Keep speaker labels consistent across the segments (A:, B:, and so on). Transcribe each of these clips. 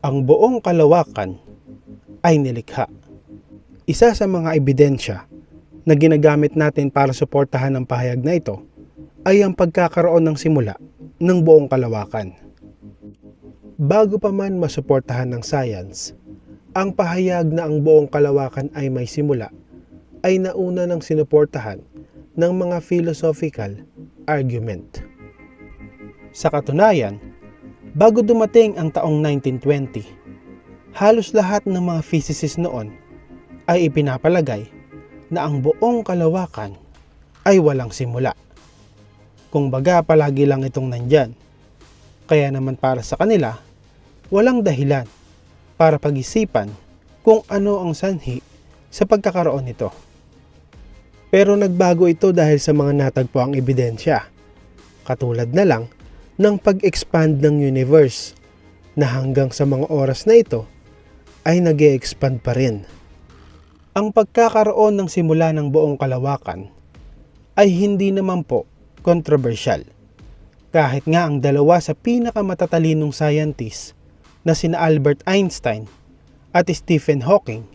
A: ang buong kalawakan ay nilikha. Isa sa mga ebidensya na ginagamit natin para suportahan ang pahayag na ito ay ang pagkakaroon ng simula ng buong kalawakan. Bago pa man masuportahan ng science, ang pahayag na ang buong kalawakan ay may simula ay nauna ng sinuportahan ng mga philosophical argument. Sa katunayan, bago dumating ang taong 1920, halos lahat ng mga physicists noon ay ipinapalagay na ang buong kalawakan ay walang simula. Kung baga palagi lang itong nandyan. Kaya naman para sa kanila, walang dahilan para pag-isipan kung ano ang sanhi sa pagkakaroon nito. Pero nagbago ito dahil sa mga natagpuang ebidensya. Katulad na lang ng pag-expand ng universe na hanggang sa mga oras na ito ay nag expand pa rin. Ang pagkakaroon ng simula ng buong kalawakan ay hindi naman po kontrobersyal. Kahit nga ang dalawa sa pinakamatatalinong scientist na sina Albert Einstein at Stephen Hawking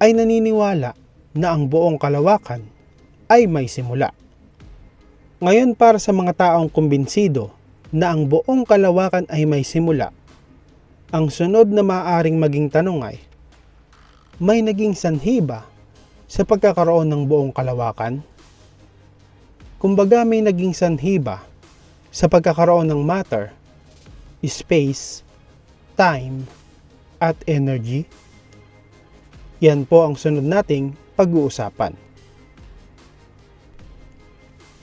A: ay naniniwala na ang buong kalawakan ay may simula. Ngayon para sa mga taong kumbinsido na ang buong kalawakan ay may simula, ang sunod na maaaring maging tanong ay, may naging sanhi ba sa pagkakaroon ng buong kalawakan? Kumbaga may naging sanhi ba sa pagkakaroon ng matter, space, time, at energy? Yan po ang sunod nating pag-uusapan.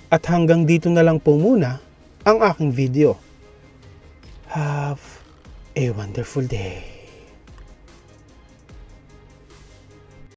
A: At hanggang dito na lang po muna ang aking video. Have a wonderful day.